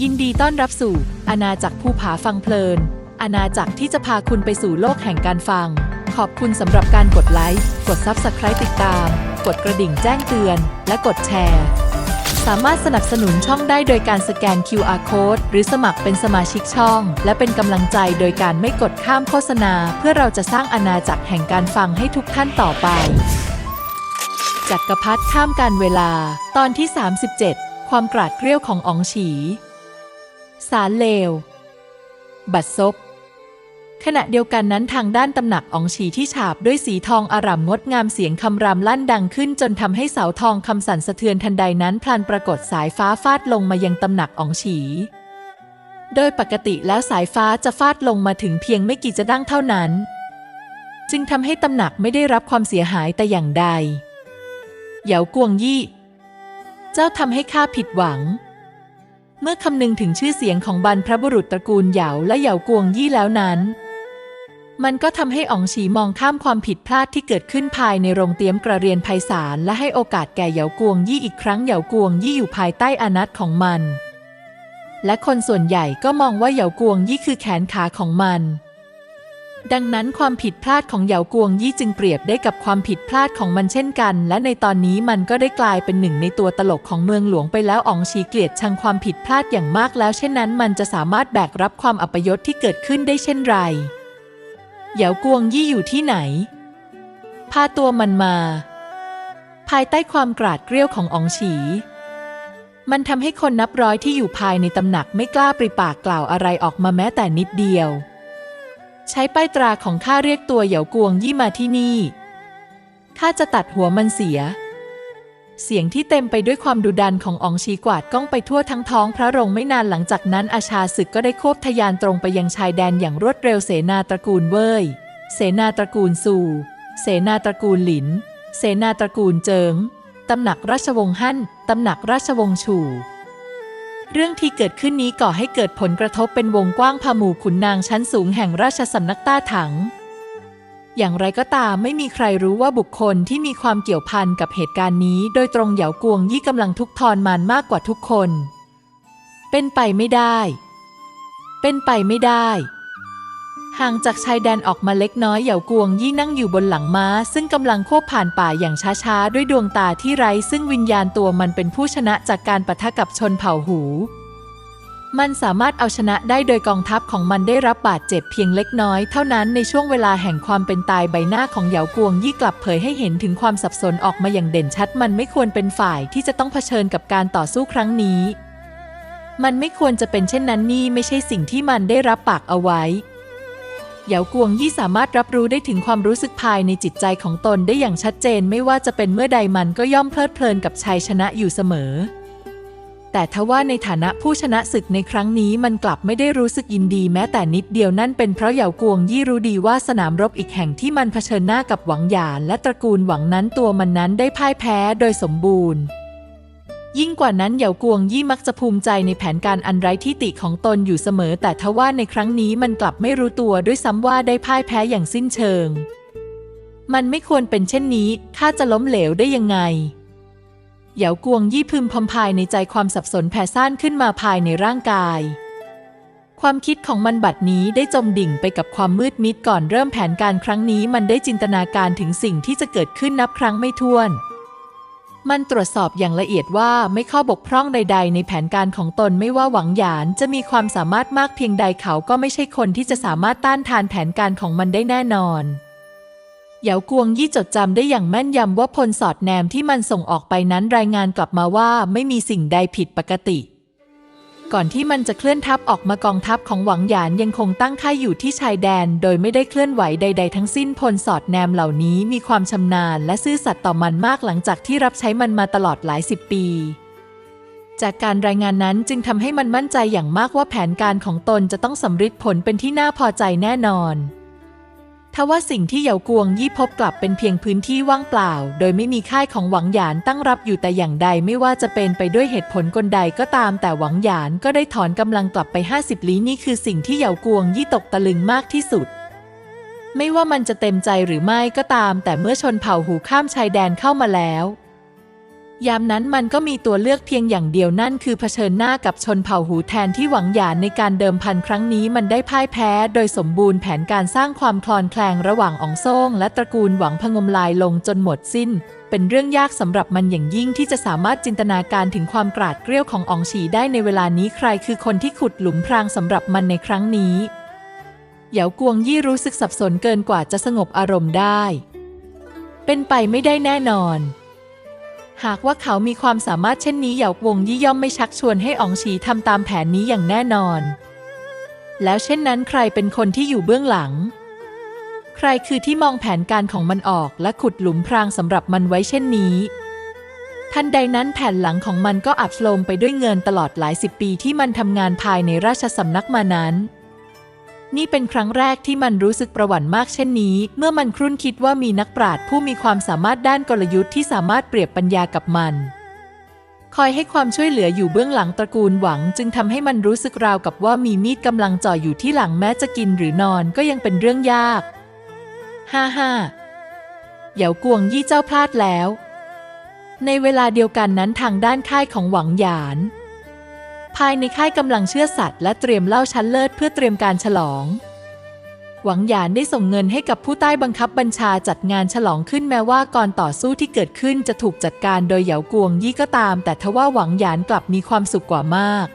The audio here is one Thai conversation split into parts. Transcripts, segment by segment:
ยินดีต้อนรับสู่อาณาจักรภูผาฟังเพลิน อาณาจักรที่จะพาคุณไปสู่โลกแห่งการฟัง ขอบคุณสำหรับการกดไลค์ กด Subscribe ติดตาม กดกระดิ่งแจ้งเตือน และกดแชร์ สามารถสนับสนุนช่องได้โดยการสแกน QR Code หรือสมัครเป็นสมาชิกช่อง และเป็นกำลังใจโดยการไม่กดข้ามโฆษณา เพื่อเราจะสร้างอาณาจักรแห่งการฟังให้ทุกท่านต่อไป จักรพรรดิข้ามการเวลา ตอนที่ 37 ความกราดเกรี้ยวของอองฉี สารเลว บัดซบ ขณะเดียวกันนั้นทางด้านตำหนักอองฉีที่ฉาบด้วยสีทองอาร่ำงดงามเสียงคำรามลั่นดังขึ้น จนทำให้เสาทองคำสั่นสะเทือนทันใดนั้นพลันปรากฏสายฟ้าฟาดลงมายังตำหนักอองฉี โดยปกติแล้วสายฟ้าจะฟาดลงมาถึงเพียงไม่กี่จะดั้งเท่านั้น จึงทำให้ตำหนักไม่ได้รับความเสียหายแต่อย่างใดเหยากวงยี่ เจ้าทำให้ข้าผิดหวัง เมื่อคำนึงถึงชื่อเสียงของบรรพบุรุษตระกูลเหยาและเหยากวงยี่แล้วนั้น มันก็ทำให้อ๋องฉีมองข้ามความผิดพลาดที่เกิดขึ้นภายในโรงเตรียมกระเรียนไพศาลและให้โอกาสแก่เหยากวงยี่อีกครั้งเหยากวงยี่อยู่ภายใต้อานัตของมัน และคนส่วนใหญ่ก็มองว่าเหยากวงยี่คือแขนขาของมัน ดังนั้นความผิดพลาดของเหยากวงยี่จึงเปรียบได้กับความผิดพลาดของมันเช่นกัน และในตอนนี้มันก็ได้กลายเป็นหนึ่งในตัวตลกของเมืองหลวงไปแล้วอ๋องชีเกลียดชังความผิดพลาดอย่างมากแล้วเช่นนั้น มันจะสามารถแบกรับความอัปยศที่เกิดขึ้นได้เช่นไรเหยากวงยี่อยู่ที่ไหน พาตัวมันมา ภายใต้ความกราดเกรี้ยวของอ๋องฉีมันทำให้คนนับร้อยที่อยู่ภายในตำหนักไม่กล้าปริปากกล่าวอะไรออกมาแม้แต่นิดเดียว ใช้ป้ายตราของข้าเรียกตัวเหยากวงยี่มาที่นี่ ข้าจะตัดหัวมันเสีย เสียงที่เต็มไปด้วยความดุดันของอองชีกวาดก้องไปทั่วทั้งท้องพระโรงไม่นานหลังจากนั้นอาชาศึกก็ได้ควบทะยานตรงไปยังชายแดนอย่างรวดเร็วเสนาตระกูลเว่ย เสนาตระกูลซูเสนาตระกูลหลิน เสนาตระกูลเจิง ตำหนักราชวงศ์ฮั่น ตำหนักราชวงศ์ฉู่ เรื่องที่เกิดขึ้นนี้ก่อให้เกิดผลกระทบเป็นวงกว้างพาหมู่ขุนนางชั้นสูงแห่งราชสำนักต้าถัง อย่างไรก็ตามไม่มีใครรู้ว่าบุคคลที่มีความเกี่ยวพันกับเหตุการณ์นี้ โดยตรงเหยากวงยี่กำลังทุกข์ทรมานมากกว่าทุกคน เป็นไปไม่ได้ เป็นไปไม่ได้ ห่างจากชายแดนออกมาเล็กน้อยเหยากวงยี่นั่งอยู่บนหลังม้า ซึ่งกำลังควบผ่านป่าอย่างช้าๆ ด้วยดวงตาที่ไร้ ซึ่งวิญญาณตัวมันเป็นผู้ชนะจากการปะทะกับชนเผ่าหู มันสามารถเอาชนะได้โดยกองทัพของมันได้รับบาดเจ็บเพียงเล็กน้อยเท่านั้นในช่วงเวลาแห่งความเป็นตายใบหน้าของเหยากวงยี่กลับเผยให้เห็นถึงความสับสนออกมาอย่างเด่นชัด มันไม่ควรเป็นฝ่ายที่จะต้องเผชิญกับการต่อสู้ครั้งนี้ มันไม่ควรจะเป็นเช่นนั้นนี่ไม่ใช่สิ่งที่มันได้รับปากเอาไว้ เหยากวงยี่สามารถรับรู้ได้ถึงความรู้สึกภายในจิตใจของตนได้อย่างชัดเจนไม่ว่าจะเป็นเมื่อใดมันก็ย่อมเพลิดเพลินกับชัยชนะอยู่เสมอ แต่ทว่าในฐานะผู้ชนะศึกในครั้งนี้มันกลับไม่ได้รู้สึกยินดีแม้แต่นิดเดียวนั่นเป็นเพราะเหยากวงยี่รู้ดีว่าสนามรบอีกแห่งที่มันเผชิญหน้ากับหวังหยานและตระกูลหวังนั้นตัวมันนั้นได้พ่ายแพ้โดยสมบูรณ์ ยิ่งกว่านั้นเหยากวงยี่มักจะภูมิใจในแผนการอันไร้ที่ติของตนอยู่เสมอ แต่ทว่าในครั้งนี้มันกลับไม่รู้ตัวด้วยซ้ำว่าได้พ่ายแพ้อย่างสิ้นเชิง มันไม่ควรเป็นเช่นนี้ข้าจะล้มเหลวได้ยังไงเหยากวงยี่พึมพำพายในใจความสับสนแผ่ซ่านขึ้นมาภายในร่างกาย ความคิดของมันบัดนี้ได้จมดิ่งไปกับความมืดมิดก่อนเริ่มแผนการครั้งนี้ มันได้จินตนาการถึงสิ่งที่จะเกิดขึ้นนับครั้งไม่ถ้วน มันตรวจสอบอย่างละเอียดว่าไม่ข้อบกพร่องใด ๆ ในแผนการของตนไม่ว่าหวังหยานจะมีความสามารถมากเพียงใดเขาก็ไม่ใช่คนที่จะสามารถต้านทานแผนการของมันได้แน่นอนเหยากวงยี่จดจำได้อย่างแม่นยำว่าพลสอดแนมที่มันส่งออกไปนั้นรายงานกลับมาว่าไม่มีสิ่งใดผิดปกติ ก่อนที่มันจะเคลื่อนทัพออกมากองทัพของหวังหยานยังคงตั้งค่ายอยู่ที่ชายแดน โดยไม่ได้เคลื่อนไหวใด ๆ ทั้งสิ้นพลสอดแนมเหล่านี้มีความชำนาญและซื่อสัตย์ต่อมันมากหลังจากที่รับใช้มันมาตลอดหลายสิบปี จากการรายงานนั้นจึงทำให้มันมั่นใจอย่างมากว่าแผนการของตนจะต้องสำเร็จผลเป็นที่น่าพอใจแน่นอน ทว่าสิ่งที่เหยากวงยี่พบกลับเป็นเพียงพื้นที่ว่างเปล่า โดยไม่มีค่ายของหวังหยานตั้งรับอยู่แต่อย่างใดไม่ว่าจะเป็นไปด้วยเหตุผลกลใดก็ตาม แต่หวังหยานก็ได้ถอนกำลังกลับไป 50 ลี้นี่คือสิ่งที่เหยากวงยี่ตกตะลึงมากที่สุด ไม่ว่ามันจะเต็มใจหรือไม่ก็ตาม แต่เมื่อชนเผ่าหูข้ามชายแดนเข้ามาแล้ว ยามนั้นมันก็มีตัวเลือกเพียงอย่างเดียวนั่นคือเผชิญหน้ากับชนเผ่าหูแทนที่หวังหยานในการเดิมพันครั้งนี้มันได้พ่ายแพ้ โดยสมบูรณ์แผนการสร้างความคลอนแคลงระหว่างอองซ่งและตระกูลหวังพงมลายลงจนหมดสิ้น เป็นเรื่องยากสำหรับมันอย่างยิ่งที่จะสามารถจินตนาการถึงความกราดเกรี้ยวของอองฉีได้ในเวลานี้ใครคือคนที่ขุดหลุมพรางสำหรับมันในครั้งนี้เหยากวงยี่รู้สึกสับสนเกินกว่าจะสงบอารมณ์ได้ เป็นไปไม่ได้แน่นอน หากว่าเขามีความสามารถเช่นนี้เหยากวงยี่ย่อมไม่ชักชวนให้อองฉีทำตามแผนนี้อย่างแน่นอน แล้วเช่นนั้นใครเป็นคนที่อยู่เบื้องหลัง ใครคือที่มองแผนการของมันออกและขุดหลุมพรางสำหรับมันไว้เช่นนี้ทันใดนั้นแผ่นหลังของมันก็อับโลมไปด้วยเงินตลอดหลายสิบปีที่มันทำงานภายในราชสำนักมานั้น นี่เป็นครั้งแรกที่มันรู้สึกประหวั่นมากเช่นนี้ เมื่อมันครุ่นคิดว่ามีนักปราชญ์ผู้มีความสามารถด้านกลยุทธ์ที่สามารถเปรียบปัญญากับมัน คอยให้ความช่วยเหลืออยู่เบื้องหลังตระกูลหวัง จึงทำให้มันรู้สึกราวกับว่ามีมีดกำลังจ่ออยู่ที่หลังแม้จะกินหรือนอนก็ยังเป็นเรื่องยากฮ่าฮ่าเหยากวงยี่เจ้าพลาดแล้ว ในเวลาเดียวกันนั้นทางด้านค่ายของหวังหยาน ภายในค่ายกำลังเชื่อสัตว์และเตรียมเหล้าชั้นเลิศเพื่อเตรียมการฉลอง หวังหยานได้ส่งเงินให้กับผู้ใต้บังคับบัญชาจัดงานฉลองขึ้นแม้ว่าก่อนต่อสู้ที่เกิดขึ้นจะถูกจัดการโดยเหยากวงยี่ก็ตาม แต่ทว่าหวังหยานกลับมีความสุขกว่ามาก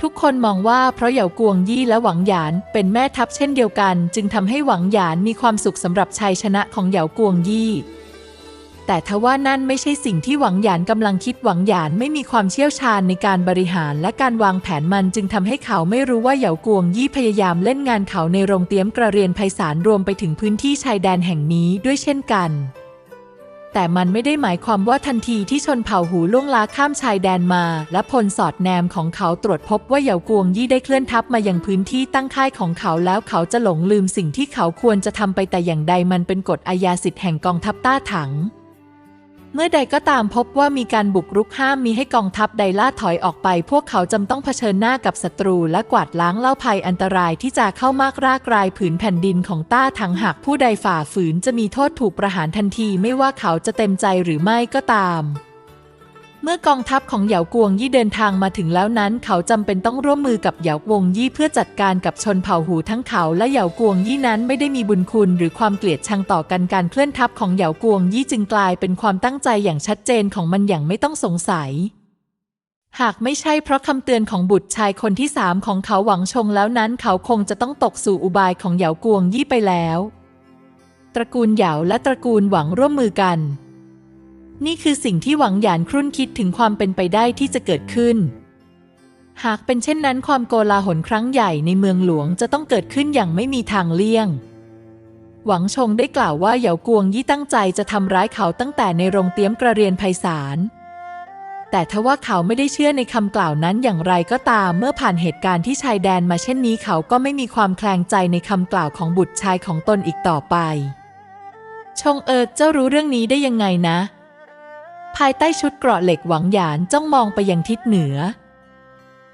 ทุกคนมองว่าเพราะเหยากวงยี่และหวังหยานเป็นแม่ทัพเช่นเดียวกัน จึงทำให้หวังหยานมีความสุขสำหรับชัยชนะของเหยากวงยี่ แต่ทว่านั่นไม่ใช่สิ่งที่หวังหยานกำลังคิดหวังหยานไม่มีความเชี่ยวชาญในการบริหารและการวางแผนมันจึงทำให้เขาไม่รู้ว่าเหยากวงยี่พยายามเล่นงานเขาในโรงเตรียมกระเรียนไพศาลรวมไปถึงพื้นที่ชายแดนแห่งนี้ด้วยเช่นกันแต่มันไม่ได้หมายความว่าทันทีที่ชนเผ่าหูล่วงล้าข้ามชายแดนมา และพลสอดแนมของเขาตรวจพบว่าเหยากวงยี่ได้เคลื่อนทัพมายังพื้นที่ตั้งค่ายของเขาแล้วเขาจะหลงลืมสิ่งที่เขาควรจะทำไปแต่อย่างใดมันเป็นกฎอาญาสิทธิ์แห่งกองทัพต้าถัง เมื่อใดก็ตามพบว่ามีการบุกรุกห้ามมีให้กองทัพใดล่าถอยออกไป พวกเขาจำต้องเผชิญหน้ากับศัตรูและกวาดล้างเล่าภัยอันตรายที่จะเข้ามากรากรายผืนแผ่นดินของต้าทังหากผู้ใดฝ่าฝืนจะมีโทษถูกประหารทันทีไม่ว่าเขาจะเต็มใจหรือไม่ก็ตาม เมื่อกองทัพของเหยากวงยี่เดินทางมาถึงแล้วนั้น เขาจำเป็นต้องร่วมมือกับเหยากวงยี่เพื่อจัดการกับชนเผ่าหูทั้งเขาและเหยากวงยี่นั้นไม่ได้มีบุญคุณหรือความเกลียดชังต่อกันการเคลื่อนทัพของเหยากวงยี่จึงกลายเป็นความตั้งใจอย่างชัดเจนของมันอย่างไม่ต้องสงสัย หากไม่ใช่เพราะคำเตือนของบุตรชายคนที่สามของเขาหวังชงแล้วนั้น เขาคงจะต้องตกสู่อุบายของเหยากวงยี่ไปแล้ว ตระกูลเหยาและตระกูลหวังร่วมมือกัน นี่คือสิ่งที่หวังหยานครุ่นคิดถึงความเป็นไปได้ที่จะเกิดขึ้น หากเป็นเช่นนั้นความโกลาหลครั้งใหญ่ในเมืองหลวงจะต้องเกิดขึ้นอย่างไม่มีทางเลี่ยง หวังชงได้กล่าวว่าเหยากวงยี่ตั้งใจจะทำร้ายเขาตั้งแต่ในโรงเตรียมกระเรียนไพศาล แต่ทว่าเขาไม่ได้เชื่อในคำกล่าวนั้นอย่างไรก็ตามเมื่อผ่านเหตุการณ์ที่ชายแดนมาเช่นนี้เขาก็ไม่มีความแคลงใจในคำกล่าวของบุตรชายของตนอีกต่อไป ชงเอิดเจ้ารู้เรื่องนี้ได้ยังไงนะ ภายใต้ชุดเกราะเหล็กหวังหยานจ้องมองไปยังทิศเหนือ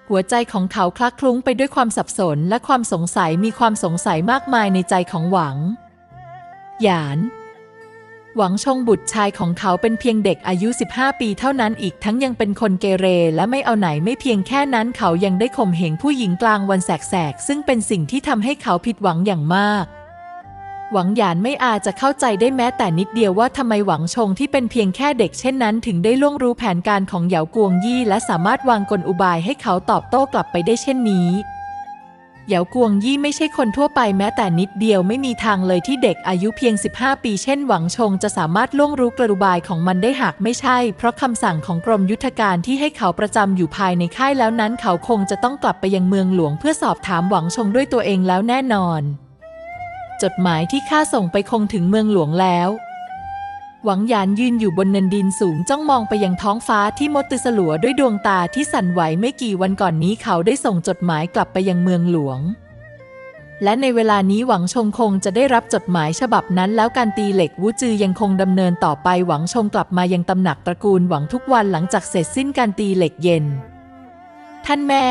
หัวใจของเขาคลักคลุ้งไปด้วยความสับสนและความสงสัยมีความสงสัยมากมายในใจของหวัง หยาน หวังชงบุตรชายของเขาเป็นเพียงเด็กอายุ 15 ปีเท่านั้นอีกทั้งยังเป็นคนเกเรและไม่เอาไหนไม่เพียงแค่นั้นเขายังได้ข่มเหงผู้หญิงกลางวันแสกๆซึ่งเป็นสิ่งที่ทำให้เขาผิดหวังอย่างมาก หวังหยานไม่อาจจะเข้าใจได้แม้แต่นิดเดียวว่าทำไมหวังชงที่เป็นเพียงแค่เด็กเช่นนั้น ถึงได้ล่วงรู้แผนการของเหยากวงยี่ และสามารถวางกลอุบายให้เขาตอบโต้กลับไปได้เช่นนี้เหยากวงยี่ไม่ใช่คนทั่วไปแม้แต่นิดเดียวไม่มีทางเลยที่เด็กอายุเพียง 15 ปีเช่นหวังชงจะสามารถล่วงรู้กลอุบายของมันได้หากไม่ใช่ เพราะคำสั่งของกรมยุทธการที่ให้เขาประจำอยู่ภายในค่ายแล้วนั้น เขาคงจะต้องกลับไปยังเมืองหลวงเพื่อสอบถามหวังชงด้วยตัวเองแล้วแน่นอน จดหมายที่ข้าส่งไปคงถึงเมืองหลวงแล้ว หวังหยานยืนอยู่บนเนินดินสูงจ้องมองไปยังท้องฟ้าที่มดติสลัวด้วยดวงตาที่สั่นไหวไม่กี่วันก่อนนี้เขาได้ส่งจดหมายกลับไปยังเมืองหลวง และในเวลานี้หวังชงคงจะได้รับจดหมายฉบับนั้น แล้วการตีเหล็กวูจือยังคงดำเนินต่อไปหวังชงกลับมายังตำหนักตระกูลหวังทุกวันหลังจากเสร็จสิ้นการตีเหล็กเย็น ท่านแม่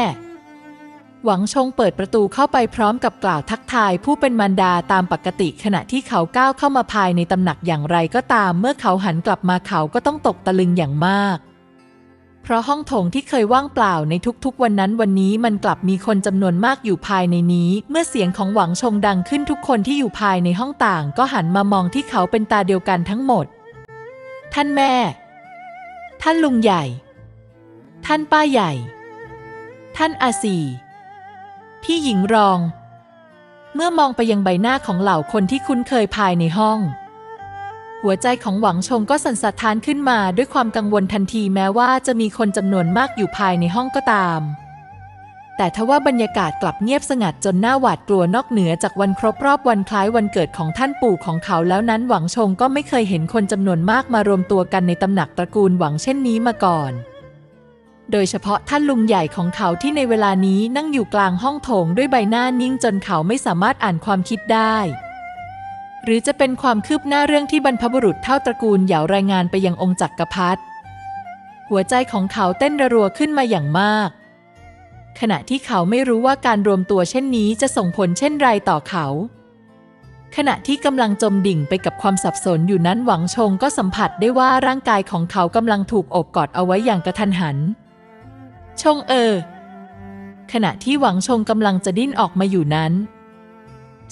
หวังชงเปิดประตูเข้าไปพร้อมกับกล่าวทักทายผู้เป็นมารดาตามปกติขณะที่เขาก้าวเข้ามาภายในตำหนักอย่างไรก็ตาม เมื่อเขาหันกลับมาเขาก็ต้องตกตะลึงอย่างมาก เพราะห้องโถงที่เคยว่างเปล่าในทุกๆ วันนั้นวันนี้มันกลับมีคนจำนวนมากอยู่ภายในนี้ เมื่อเสียงของหวังชงดังขึ้นทุกคนที่อยู่ภายในห้องต่าง ก็หันมามองที่เขาเป็นตาเดียวกันทั้งหมด ท่านแม่ ท่านลุงใหญ่ ท่านป้าใหญ่ ท่านอาซี พี่หญิงรอง เมื่อมองไปยังใบหน้าของเหล่าคนที่คุ้นเคยภายในห้อง หัวใจของหวังชงก็สั่นสะท้านขึ้นมาด้วยความกังวลทันทีแม้ว่าจะมีคนจำนวนมากอยู่ภายในห้องก็ตาม แต่ทว่าบรรยากาศกลับเงียบสงัดจนหน้าหวาดกลัวนอกเหนือจากวันครบรอบวันคล้ายวันเกิดของท่านปู่ของเขาแล้วนั้นหวังชงก็ไม่เคยเห็นคนจำนวนมากมารวมตัวกันในตำหนักตระกูลหวังเช่นนี้มาก่อน โดยเฉพาะท่านลุงใหญ่ของเขาที่ในเวลานี้นั่งอยู่กลางห้องโถงด้วยใบหน้านิ่งจนเขาไม่สามารถอ่านความคิดได้ หรือจะเป็นความคืบหน้าเรื่องที่บรรพบุรุษเท่าตระกูลเหยารายงานไปยังองค์จักรพรรดิหัวใจของเขาเต้นระรัวขึ้นมาอย่างมาก ขณะที่เขาไม่รู้ว่าการรวมตัวเช่นนี้จะส่งผลเช่นไรต่อเขา ขณะที่กำลังจมดิ่งไปกับความสับสนอยู่นั้นหวังชงก็สัมผัสได้ว่าร่างกายของเขากำลังถูกโอบกอดเอาไว้อย่างกระทันหัน ชงเออ ขณะที่หวังชงกำลังจะดิ้นออกมาอยู่นั้น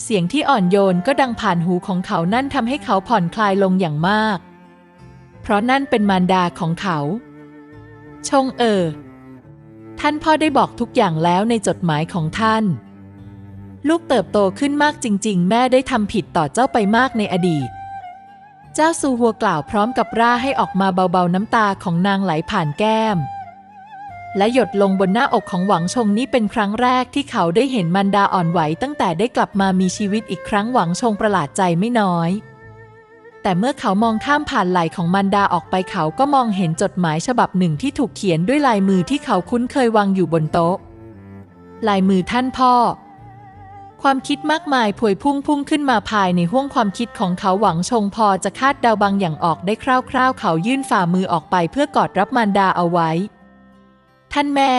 เสียงที่อ่อนโยนก็ดังผ่านหูของเขานั่นทำให้เขาผ่อนคลายลงอย่างมาก เพราะนั่นเป็นมารดาของเขา ชงเออ ท่านพ่อได้บอกทุกอย่างแล้วในจดหมายของท่าน ลูกเติบโตขึ้นมากจริง ๆ แม่ได้ทำผิดต่อเจ้าไปมากในอดีตเจ้าซูฮัวกล่าวพร้อมกับร่าให้ออกมาเบาๆน้ำตาของนางไหลผ่านแก้ม และหยดลงบนหน้าอกของหวังชงนี่เป็นครั้งแรกที่เขาได้เห็นมันดาอ่อนไหวตั้งแต่ได้กลับมามีชีวิตอีกครั้งหวังชงประหลาดใจไม่น้อย แต่เมื่อเขามองข้ามผ่านไหล่ของมันดาออกไปเขาก็มองเห็นจดหมายฉบับหนึ่งที่ถูกเขียนด้วยลายมือที่เขาคุ้นเคยวางอยู่บนโต๊ะ ลายมือท่านพ่อ ความคิดมากมายพวยพุ่งพุ่งขึ้นมาภายในห้วงความคิดของเขาหวังชงพอจะคาดเดาบางอย่างออกได้คร่าวๆ เขายื่นฝ่ามือออกไปเพื่อกอดรับมารดาเอาไว้ ท่านแม่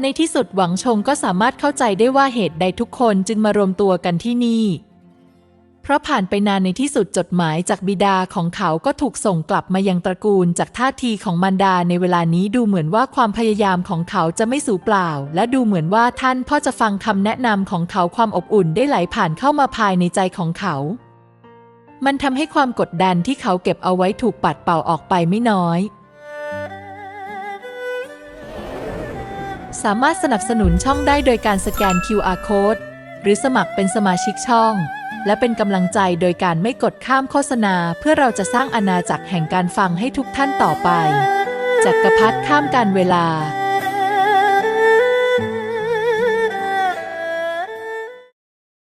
ในที่สุดหวังชงก็สามารถเข้าใจได้ว่าเหตุใดทุกคนจึงมารวมตัวกันที่นี่ เพราะผ่านไปนานในที่สุดจดหมายจากบิดาของเขาก็ถูกส่งกลับมายังตระกูลจากท่าทีของมารดาในเวลานี้ดูเหมือนว่าความพยายามของเขาจะไม่สูญเปล่า และดูเหมือนว่าท่านพ่อจะฟังคำแนะนำของเขาความอบอุ่นได้ไหลผ่านเข้ามาภายในใจของเขามันทำให้ความกดดันที่เขาเก็บเอาไว้ถูกปัดเป่าออกไปไม่น้อย สามารถสนับสนุนช่องได้โดยการสแกน QR Code หรือสมัครเป็นสมาชิกช่อง และเป็นกำลังใจโดยการไม่กดข้ามโฆษณา เพื่อเราจะสร้างอาณาจักรแห่งการฟังให้ทุกท่านต่อไป จักรพรรดิข้ามการเวลา